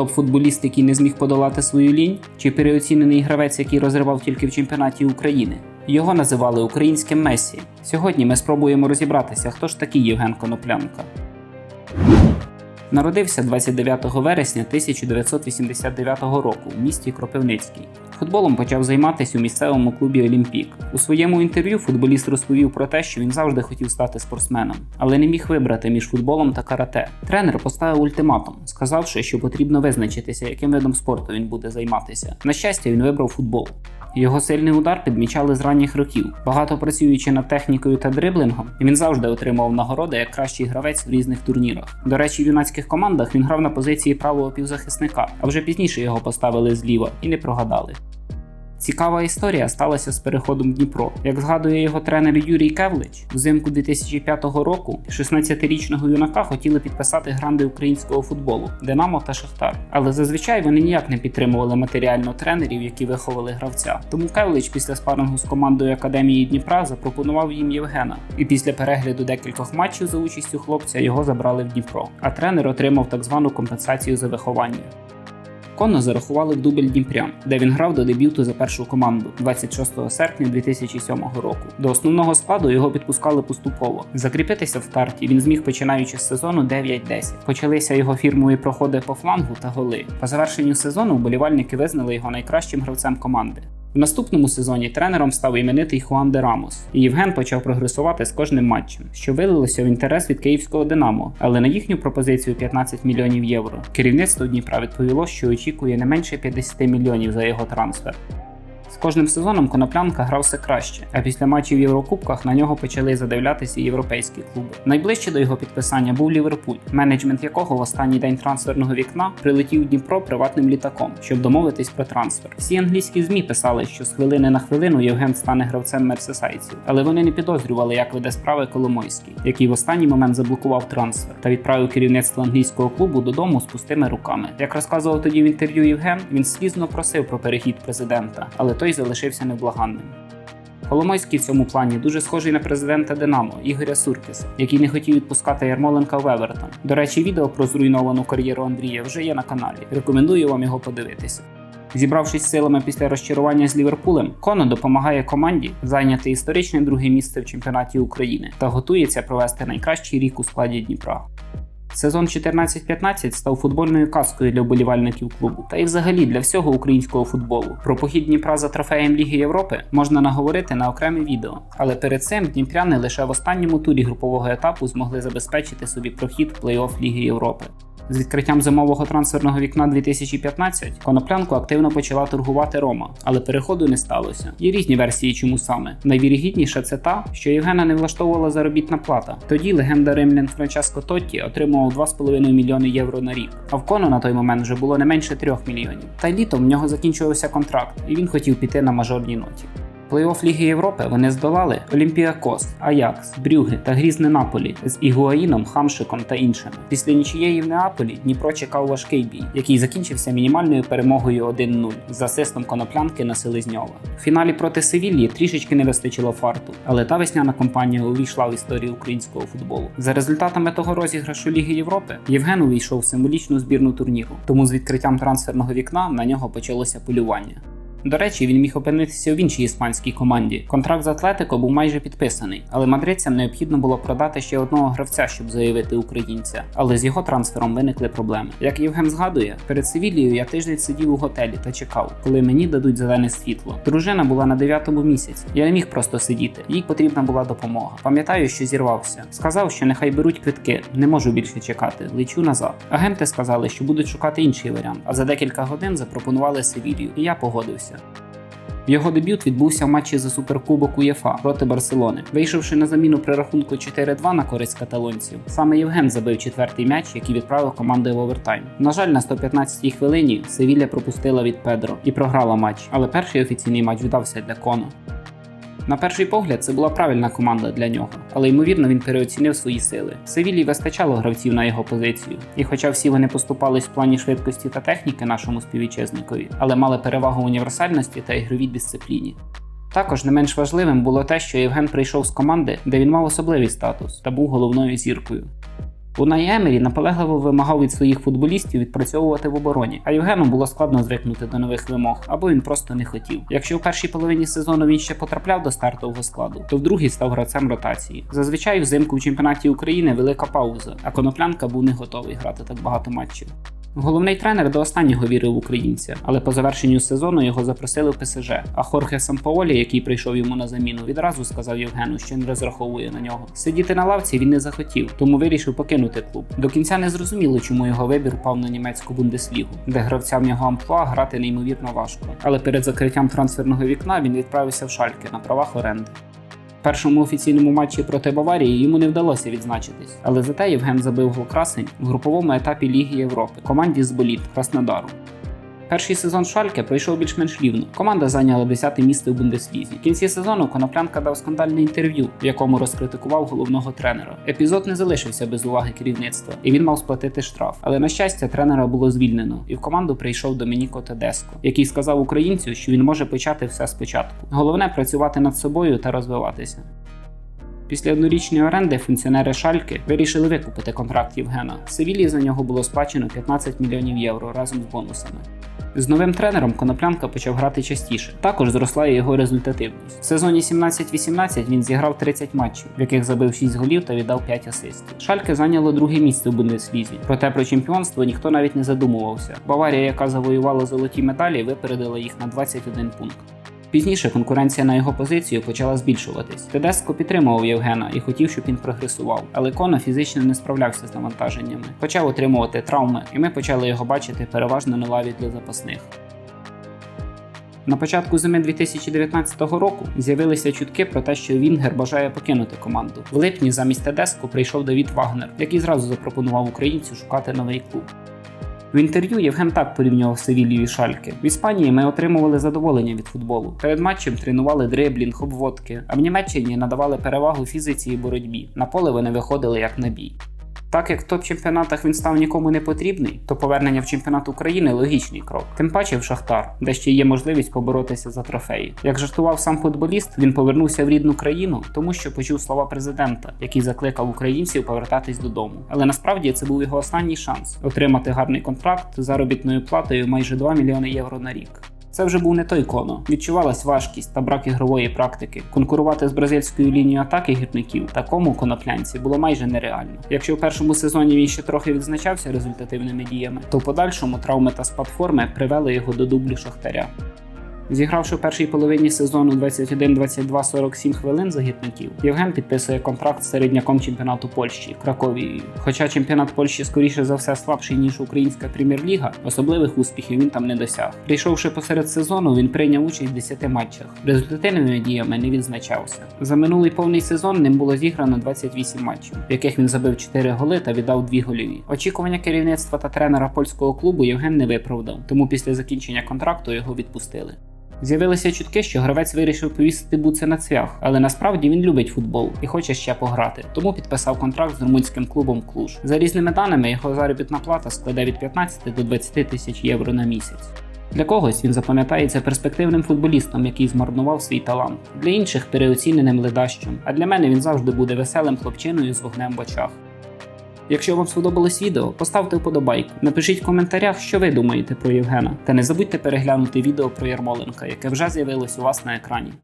топ-футболіст, який не зміг подолати свою лінь, чи переоцінений гравець, який розривав тільки в чемпіонаті України. Його називали українським Месі. Сьогодні ми спробуємо розібратися, хто ж такий Євген Коноплянка. Народився 29 вересня 1989 року в місті Кропивницький. Футболом почав займатися у місцевому клубі Олімпік. У своєму інтерв'ю футболіст розповів про те, що він завжди хотів стати спортсменом, але не міг вибрати між футболом та карате. Тренер поставив ультиматум, сказавши, що потрібно визначитися, яким видом спорту він буде займатися. На щастя, він вибрав футбол. Його сильний удар підмічали з ранніх років. Багато працюючи над технікою та дриблингом, він завжди отримував нагороди як кращий гравець в різних турнірах. До речі, в юнацьких командах він грав на позиції правого півзахисника, а вже пізніше його поставили зліва і не прогадали. Цікава історія сталася з переходом Дніпро. Як згадує його тренер Юрій Кевлич, взимку 2005 року 16-річного юнака хотіли підписати гранди українського футболу Динамо та Шахтар. Але зазвичай вони ніяк не підтримували матеріально тренерів, які виховали гравця. Тому Кевлич після спарингу з командою Академії Дніпра запропонував їм Євгена. І після перегляду декількох матчів за участю хлопця його забрали в Дніпро. А тренер отримав так звану компенсацію за виховання. Конно зарахували в дубль Дніпрян, де він грав до дебюту за першу команду 26 серпня 2007 року. До основного складу його підпускали поступово. Закріпитися в старті він зміг починаючи з сезону 9-10. Почалися його фірмові проходи по флангу та голи. По завершенню сезону вболівальники визнали його найкращим гравцем команди. В наступному сезоні тренером став іменитий Хуан де Рамос, і Євген почав прогресувати з кожним матчем, що вилилося в інтерес від київського Динамо, але на їхню пропозицію 15 мільйонів євро. Керівництво Дніпра відповіло, що очікує не менше 50 мільйонів за його трансфер. З кожним сезоном коноплянка грав все краще, а після матчів в Єврокубках на нього почали задивлятися європейські клуби. Найближче до його підписання був Ліверпуль, менеджмент якого в останній день трансферного вікна прилетів у Дніпро приватним літаком, щоб домовитись про трансфер. Всі англійські змі писали, що з хвилини на хвилину Євген стане гравцем мерсесайців, але вони не підозрювали, як веде справи Коломойський, який в останній момент заблокував трансфер та відправив керівництво англійського клубу додому з пустими руками. Як розказував тоді в інтерв'ю Євген, він слізно просив про перехід президента, але той залишився невблаганним. Коломойський в цьому плані дуже схожий на президента Динамо Ігоря Суркіса, який не хотів відпускати Ярмоленка в Евертон. До речі, відео про зруйновану кар'єру Андрія вже є на каналі. Рекомендую вам його подивитися. Зібравшись силами після розчарування з Ліверпулем, Коно допомагає команді зайняти історичне друге місце в чемпіонаті України та готується провести найкращий рік у складі Дніпра. Сезон 14-15 став футбольною казкою для вболівальників клубу, та й взагалі для всього українського футболу. Про похід Дніпра за трофеєм Ліги Європи можна наговорити на окреме відео. Але перед цим дніпряни лише в останньому турі групового етапу змогли забезпечити собі прохід плей-офф Ліги Європи. З відкриттям зимового трансферного вікна 2015 коноплянку активно почала торгувати Рома, але переходу не сталося. Є різні версії, чому саме. Найвірогідніша це та, що Євгена не влаштовувала заробітна плата. Тоді легенда римлян Франческо Тотті отримував 2,5 мільйони євро на рік. А в Коно на той момент вже було не менше 3 мільйонів. Та й літом в нього закінчувався контракт, і він хотів піти на мажорній ноті. Плей-офф Ліги Європи вони здолали Олімпіакос, Аякс, Брюги та грізне Наполі з Ігуаїном, Хамшиком та іншими. Після нічиєї в Неаполі Дніпро чекав важкий бій, який закінчився мінімальною перемогою 1-0 з асистом коноплянки на Селезньова. В фіналі проти Севілії трішечки не вистачило фарту, але та весняна кампанія увійшла в історію українського футболу. За результатами того розіграшу Ліги Європи Євген увійшов в символічну збірну турніру, тому з відкриттям трансферного вікна на нього почалося полювання. До речі, він міг опинитися в іншій іспанській команді. Контракт з Атлетико був майже підписаний, але мадридцям необхідно було продати ще одного гравця, щоб заявити українця. Але з його трансфером виникли проблеми. Як Євген згадує, перед Севілією я тиждень сидів у готелі та чекав, коли мені дадуть зелене світло. Дружина була на дев'ятому місяці. Я не міг просто сидіти. Їй потрібна була допомога. Пам'ятаю, що зірвався. Сказав, що нехай беруть квитки, не можу більше чекати. Лечу назад. Агенти сказали, що будуть шукати інший варіант. А за декілька годин запропонували Севілію, і я погодився. Його дебют відбувся в матчі за суперкубок УЄФА проти Барселони. Вийшовши на заміну при рахунку 4-2 на користь каталонців, саме Євген забив четвертий м'яч, який відправив команди в овертайм. На жаль, на 115-й хвилині Севілля пропустила від Педро і програла матч, але перший офіційний матч вдався для Коно. На перший погляд, це була правильна команда для нього, але ймовірно він переоцінив свої сили. Севілії вистачало гравців на його позицію, і хоча всі вони поступались в плані швидкості та техніки нашому співвітчизникові, але мали перевагу універсальності та ігровій дисципліні. Також не менш важливим було те, що Євген прийшов з команди, де він мав особливий статус та був головною зіркою. Унай Емері наполегливо вимагав від своїх футболістів відпрацьовувати в обороні, а Євгену було складно звикнути до нових вимог, або він просто не хотів. Якщо в першій половині сезону він ще потрапляв до стартового складу, то в другій став гравцем ротації. Зазвичай взимку в чемпіонаті України велика пауза, а коноплянка був не готовий грати так багато матчів. Головний тренер до останнього вірив українця, але по завершенню сезону його запросили в ПСЖ. А Хорхе Сампаолі, який прийшов йому на заміну, відразу сказав Євгену, що не розраховує на нього. Сидіти на лавці він не захотів, тому вирішив покинути клуб. До кінця не зрозуміло, чому його вибір впав на німецьку бундеслігу, де гравцям його амплуа грати неймовірно важко. Але перед закриттям трансферного вікна він відправився в Шальке на правах оренди. Першому офіційному матчі проти Баварії йому не вдалося відзначитись, але зате Євген забив гол красень в груповому етапі Ліги Європи команді з боліт Краснодару. Перший сезон Шальке пройшов більш-менш рівно. Команда зайняла 10-те місце у Бундеслізі. В кінці сезону Коноплянка дав скандальне інтерв'ю, в якому розкритикував головного тренера. Епізод не залишився без уваги керівництва, і він мав сплатити штраф. Але на щастя, тренера було звільнено, і в команду прийшов Домініко Тедеско, який сказав українцю, що він може почати все спочатку. Головне працювати над собою та розвиватися. Після однорічної оренди функціонери Шальки вирішили викупити контракт Євгена. Севілії за нього було сплачено 15 мільйонів євро разом з бонусами. З новим тренером Коноплянка почав грати частіше. Також зросла його результативність. В сезоні 17-18 він зіграв 30 матчів, в яких забив 6 голів та віддав 5 асистів. Шальке зайняло друге місце в Бундеслізі. Проте про чемпіонство ніхто навіть не задумувався. Баварія, яка завоювала золоті медалі, випередила їх на 21 пункт. Пізніше конкуренція на його позицію почала збільшуватись. Тедеско підтримував Євгена і хотів, щоб він прогресував, але Коно фізично не справлявся з навантаженнями, почав отримувати травми, і ми почали його бачити переважно на лаві для запасних. На початку зими 2019 року з'явилися чутки про те, що Вінгер бажає покинути команду. В липні замість Тедеско прийшов Давід Вагнер, який зразу запропонував українцю шукати новий клуб. В інтерв'ю Євген так порівнював Севілію і Шальки. В Іспанії ми отримували задоволення від футболу. Перед матчем тренували дриблінг, обводки, а в Німеччині надавали перевагу фізиці і боротьбі. На поле вони виходили як на бій. Так як в топ-чемпіонатах він став нікому не потрібний, то повернення в чемпіонат України логічний крок. Тим паче в Шахтар, де ще є можливість поборотися за трофеї. Як жартував сам футболіст, він повернувся в рідну країну, тому що почув слова президента, який закликав українців повертатись додому. Але насправді це був його останній шанс отримати гарний контракт з заробітною платою майже 2 мільйони євро на рік. Це вже був не той коно. Відчувалась важкість та брак ігрової практики. Конкурувати з бразильською лінією атаки гірників такому коноплянці було майже нереально. Якщо в першому сезоні він ще трохи відзначався результативними діями, то в подальшому травми та спад форми привели його до дублю шахтаря. Зігравши в першій половині сезону 21-22 47 хвилин за гірників, Євген підписує контракт з середняком чемпіонату Польщі Краковією. Хоча чемпіонат Польщі скоріше за все слабший ніж українська прем'єр-ліга, особливих успіхів він там не досяг. Прийшовши посеред сезону, він прийняв участь в 10 матчах. Результативними діями не відзначався. За минулий повний сезон ним було зіграно 28 матчів, в яких він забив 4 голи та віддав 2 гольові. Очікування керівництва та тренера польського клубу Євген не виправдав, тому після закінчення контракту його відпустили. З'явилися чутки, що гравець вирішив повісити буци на цвях, але насправді він любить футбол і хоче ще пограти, тому підписав контракт з румунським клубом Клуж. За різними даними, його заробітна плата складе від 15 до 20 тисяч євро на місяць. Для когось він запам'ятається перспективним футболістом, який змарнував свій талант, для інших переоціненим ледащем, а для мене він завжди буде веселим хлопчиною з вогнем в очах. Якщо вам сподобалось відео, поставте вподобайку, напишіть в коментарях, що ви думаєте про Євгена, та не забудьте переглянути відео про Ярмоленка, яке вже з'явилось у вас на екрані.